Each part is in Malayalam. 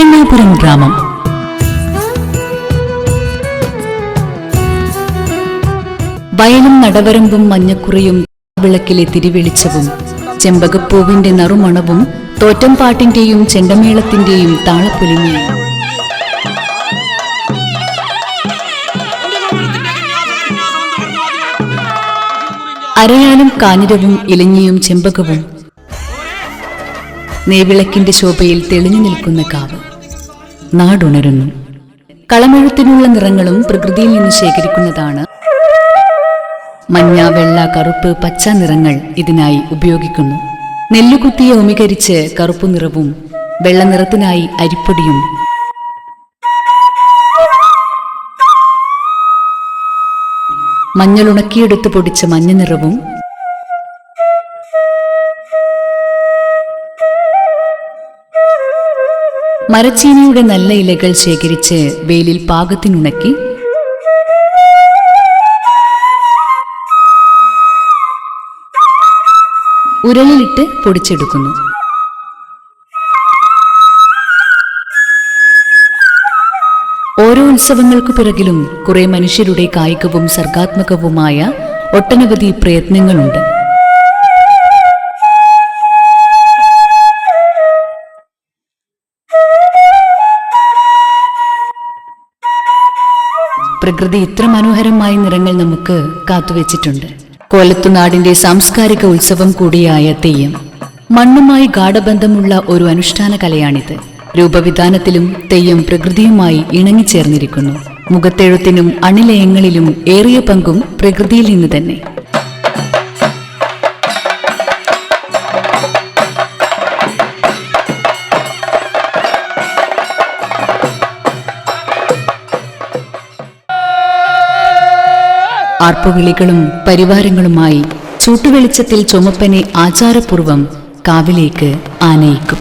പ്രണാമം വയലും നടവരമ്പും മഞ്ഞക്കുറിയും വിളക്കിലെ തിരിവെളിച്ചവും ചെമ്പകപ്പൂവിന്റെ നറുമണവും തോറ്റംപാട്ടിന്റെയും ചെണ്ടമേളത്തിന്റെയും താളപ്പൊലിമയും അരയാലും കാഞ്ഞിരവും ഇലഞ്ഞിയും ചെമ്പകവും നേവിളക്കിന്റെ ശോഭയിൽ തെളിഞ്ഞു നിൽക്കുന്ന കാവ്. നാടുണരുന്നു. കളമെഴുത്തിനുള്ള നിറങ്ങളും പ്രകൃതിയിൽ നിന്ന് ശേഖരിക്കുന്നതാണ്. മഞ്ഞ വെള്ള കറുപ്പ് പച്ച നിറങ്ങൾ ഇതിനായി ഉപയോഗിക്കുന്നു. നെല്ലുകുത്തിയെ ഉമികരിച്ച് കറുപ്പു നിറവും വെള്ള നിറത്തിനായി അരിപ്പൊടിയും മഞ്ഞൾ ഉണക്കിയെടുത്ത് പൊടിച്ച മഞ്ഞ നിറവും മരച്ചീനിയുടെ നല്ല ഇലകൾ ശേഖരിച്ച് വെയിലിൽ പാകത്തിനുണക്കി. ഉരലിലിട്ട് പൊടിച്ചെടുക്കുന്നു. ഓരോ ഉത്സവങ്ങൾക്കു പിറകിലും കുറെ മനുഷ്യരുടെ കായികവും സർഗാത്മകവുമായ ഒട്ടനവധി പ്രയത്നങ്ങളുണ്ട്. പ്രകൃതി ഇത്ര മനോഹരമായ നിറങ്ങൾ നമുക്ക് കാത്തുവെച്ചിട്ടുണ്ട്. കോലത്തുനാടിന്റെ സാംസ്കാരിക ഉത്സവം കൂടിയായ തെയ്യം. മണ്ണുമായി ഗാഠബന്ധമുള്ള ഒരു അനുഷ്ഠാന കലയാണിത്. രൂപവിധാനത്തിലും തെയ്യം പ്രകൃതിയുമായി ഇണങ്ങിച്ചേർന്നിരിക്കുന്നു. മുഖത്തെഴുത്തിനും അണിലയങ്ങളിലും ഏറിയ പങ്കും പ്രകൃതിയിൽ നിന്ന് തന്നെ. ആർപ്പുവിളികളും പരിവാരങ്ങളുമായി ചൂട്ടുവെളിച്ചത്തിൽ ചുമപ്പനെ ആചാരപൂർവം കാവിലേക്ക് ആനയിക്കും.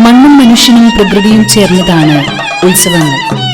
മണ്ണും മനുഷ്യനും പ്രകൃതിയും ചേർന്നതാണ് ഉത്സവങ്ങൾ.